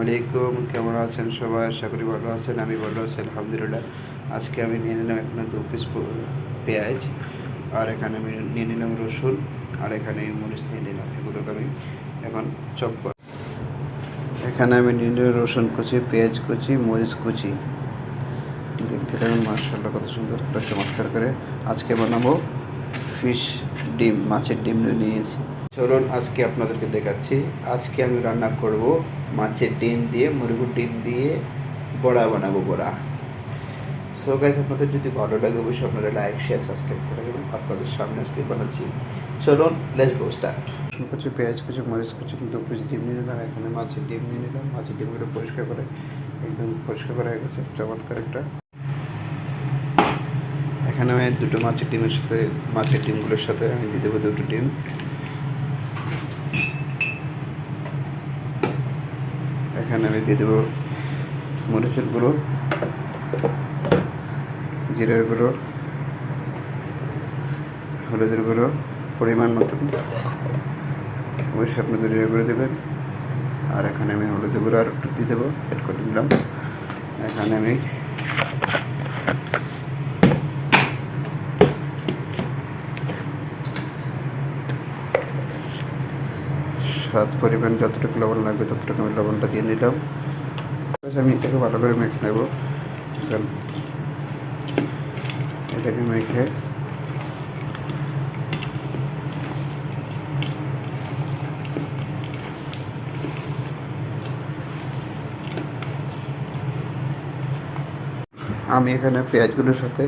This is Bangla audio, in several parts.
আলাইকুম, কেমন আছেন সবাই? আশা করি ভালো আছেন, আমি ভালো আছি, আলহামদুলিল্লাহ। আজকে আমি নিয়ে নিলাম এখানে দু পিস পেঁয়াজ, আর এখানে আমি নিয়ে নিলাম রসুন, আর এখানে আমি মরিচ নিয়ে নিলাম এগুলোকে আমি এখন চপ এখানে আমি নিয়ে নিলাম রসুন কুচি, পেঁয়াজ কুচি, মরিচ কুচি। দেখতে থাকুন মার্শাল্লাহ কত সুন্দর একটা চমৎকার করে। আজকে বানাবো ফিশ ডিম, মাছের ডিম নিয়েছি। চলুন আজকে আপনাদেরকে দেখাচ্ছি। আজকে আমি রান্না করব মাছের ডিম দিয়ে, মুরগুর ডিম দিয়ে বড়া বানাবো বড়া। সো গাইজ আপনাদের যদি ভালো লাগে, অবশ্যই আপনারা লাইক শেয়ার সাবস্ক্রাইব করে দেবেন। আপনাদের সামনে আজকে বানাচ্ছি। চলুন লেটস গো স্টার্ট কুচি পেঁয়াজ কুচি মরিচ কুচি কিন্তু কুচি ডিম নিয়ে নিলাম। এখানে মাছের ডিম নিয়ে নিলাম। মাছের ডিমগুলো পরিষ্কার করে, একদম পরিষ্কার করা হয়ে গেছে। চমৎকার একটা। এখানে আমি দুটো মাছের ডিমের সাথে, মাছের ডিমগুলোর সাথে আমি দিয়ে দেবো দুটো ডিম। এখানে আমি দিয়ে দেবো মরিচের গুঁড়ো, জিরের গুঁড়ো, হলুদের গুঁড়ো, পরিমাণ মতন অবশ্যই আপনাদের জিরে গুঁড়ো দেবেন। আর এখানে আমি হলুদের গুঁড়ো আর একটু দিয়ে দেবো অ্যাড করে দিলাম। এখানে আমি স্বাদ পরিমাণ যতটুকু লবণ লাগবে ততটুকু আমি লবণটা দিয়ে নিলাম। আমি এটাকে ভালো করে মেখে নেব। এটাকে মেখে আমি এখানে পেঁয়াজগুলোর সাথে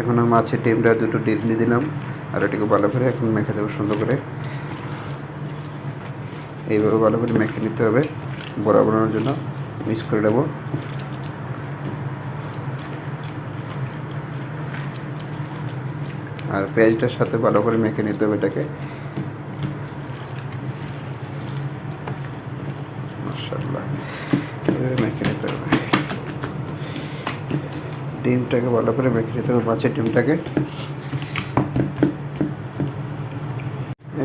এখন মাছের ডিমটা, দুটো ডিম দিয়ে দিলাম। আর এটাকে ভালো করে এখন মেখে দেবো সুন্দর করে। এইভাবে ভালো করে মেখে নিতে হবে। বড়া বানানোর জন্য মিক্স করে নেব। আর পেঁয়াজটার সাথে ভালো করে মেখে নিতে হবে এটাকে। মেখে নিতে হবে। ডিমটাকে ভালো করে মেখে নিতে হবে, মাছের ডিমটাকে।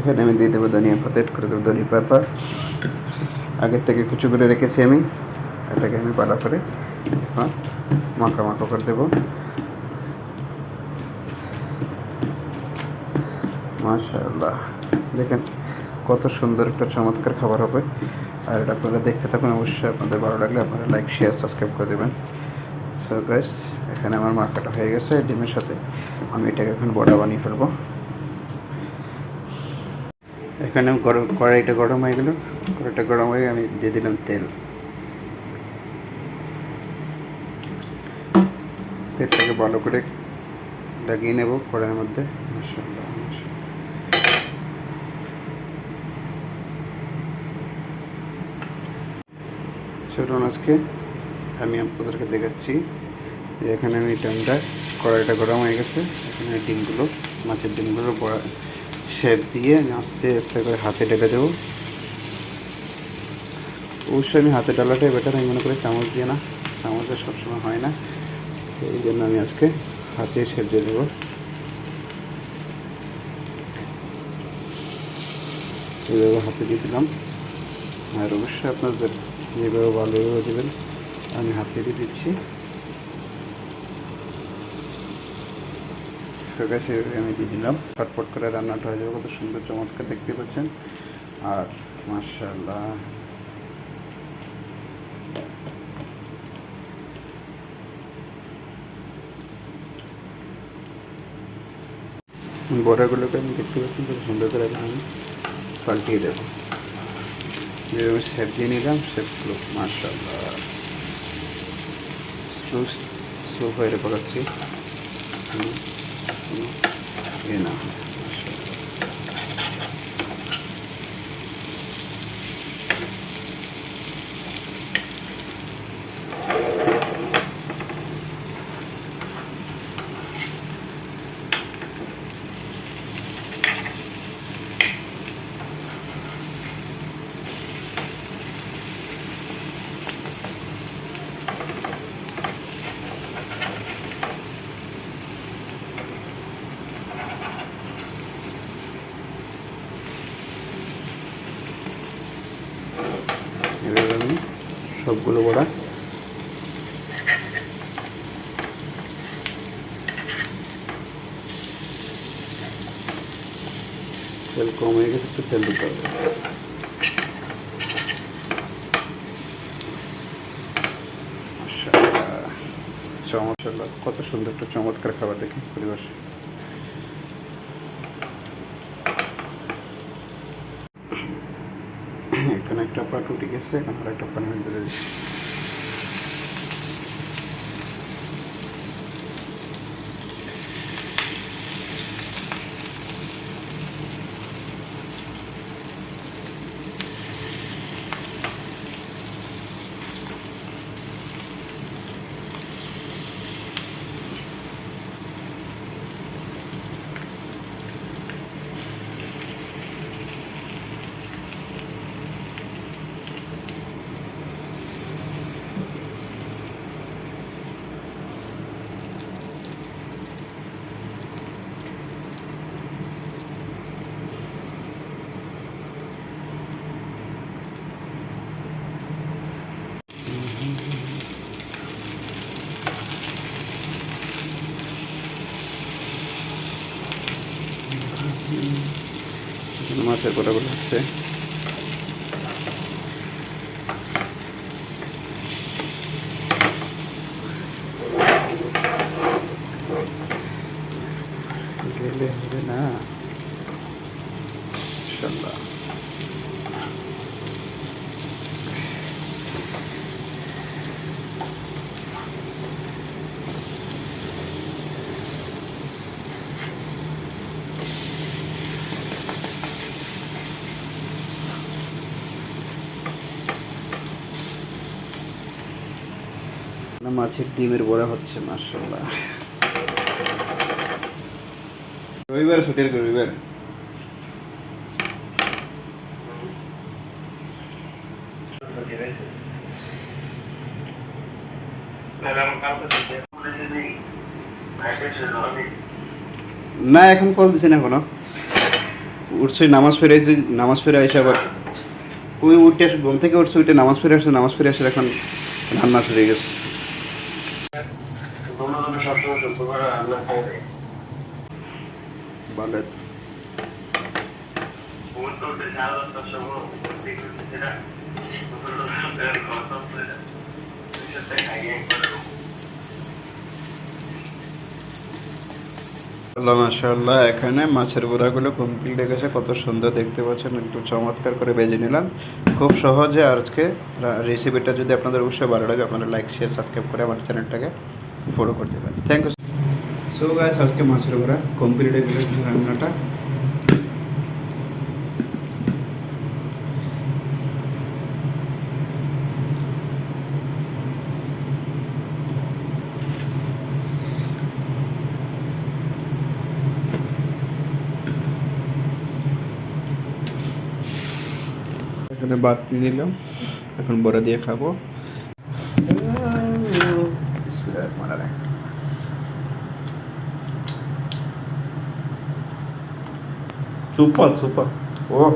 এখানে আমি দিয়ে দেবো ধনিয়া পাতা এড করে দেবো ধনিয়া পাতা। আগের থেকে কুচু করে রেখেছি আমি। এটাকে আমি ভালো করে এখন মাখা মাখা করে দেবো। মাশাআল্লাহ। দেখেন কত সুন্দর একটা চমৎকার খাবার হবে। আর এটা আপনারা দেখতে থাকুন, অবশ্যই আপনাদের ভালো লাগলে আপনারা লাইক শেয়ার সাবস্ক্রাইব করে দেবেন। সো গাইস এখানে আমার মাখাটা হয়ে গেছে, ডিমের সাথে। আমি এটাকে এখন বড়া বানিয়ে ফেলব। এখানে গরম, কড়াইটা গরম হয়ে গেল। কড়াইটা গরম হয়ে আমি দিয়ে দিলাম তেল। তেলটাকে ভালো করে লাগিয়ে নেব কড়াইয়ের মধ্যে। মাশাআল্লাহ চলুন আজকে আমি আপনাদেরকে দেখাচ্ছি যে এখানে আমি ডিমটা কড়াইটা গরম হয়ে গেছে। এখানে ডিমগুলো, মাছের ডিমগুলো শেপ দিয়ে আমি আস্তে আস্তে করে হাতে ঢেলে দেবো। অবশ্যই আমি হাতে ডালাটাই বেটার আমি মনে করি চামচ দিয়ে না চামচে সবসময় হয় না। এই জন্য আমি আজকে হাতে শেপ দিয়ে দেবো। এইভাবে হাতে দিয়ে দিলাম। আর অবশ্যই আপনাদের যেভাবে ভালো দেবেন, আমি হাতে দিয়ে দিচ্ছি। সেটা সেভাবে আমি দিয়ে দিলাম। ফটফট করে রান্নাটা হয়ে যাবে, কত সুন্দর চমৎকার দেখতে পাচ্ছেন। আর মার্শাল্লাহ বড়াগুলোকে আমি দেখতে পাচ্ছি খুব সুন্দর করে আমি পাল্টিয়ে দেবো। যেভাবে শেপ দিয়ে নিলাম শেপগুলো মার্শাল্লাহ স্লো স্লো করে পকাচ্ছি এ না সবগুলো বড়া। তেল কম হয়ে গেছে, একটু তেল দিতে হবে। চমৎকার কত সুন্দর একটা চমৎকার খাবার দেখি পরিবেশ এখানে উঠে গেছে এখানে আর পানি এখানে মাছের গোটাগুলো হচ্ছে গেলে হবে না ইনশাল্লাহ না মাছের ডিমের বড়া হচ্ছে মার্শাল্লাহ রবিবার, ছুটির রবিবার? না, এখন কল দিছে না এখনও। উঠছে, নামাজ ফিরে নামাজ ফিরে এসে আবার ওই উঠে আসে, ঘুম থেকে উঠছে, উঠে নামাজ ফিরে আসছে নামাজ ফিরে আসে এখন রান্না শুরু আল্লাহ, মাশাআল্লাহ, এখানে মাছের বড়াগুলো কমপ্লিট হয়ে গেছে কত সুন্দর দেখতে পাচ্ছেন, একটু চমৎকার করে বেজে নিলাম। খুব সহজে আজকে রেসিপিটা যদি আপনাদের অবশ্যই ভালো লাগে, আপনারা লাইক শেয়ার সাবস্ক্রাইব করে আমার চ্যানেলটাকে ফলো করতে পারেন থ্যাংক ইউ সো গাইস আজকে মাছের বড়া কমপ্লিট হয়ে গেলে রান্নাটা এখানে ভাত দিয়ে দিলাম এখন বড়া দিয়ে খাব। இந்த மலரை சூப்பர் சூப்பர் ஓ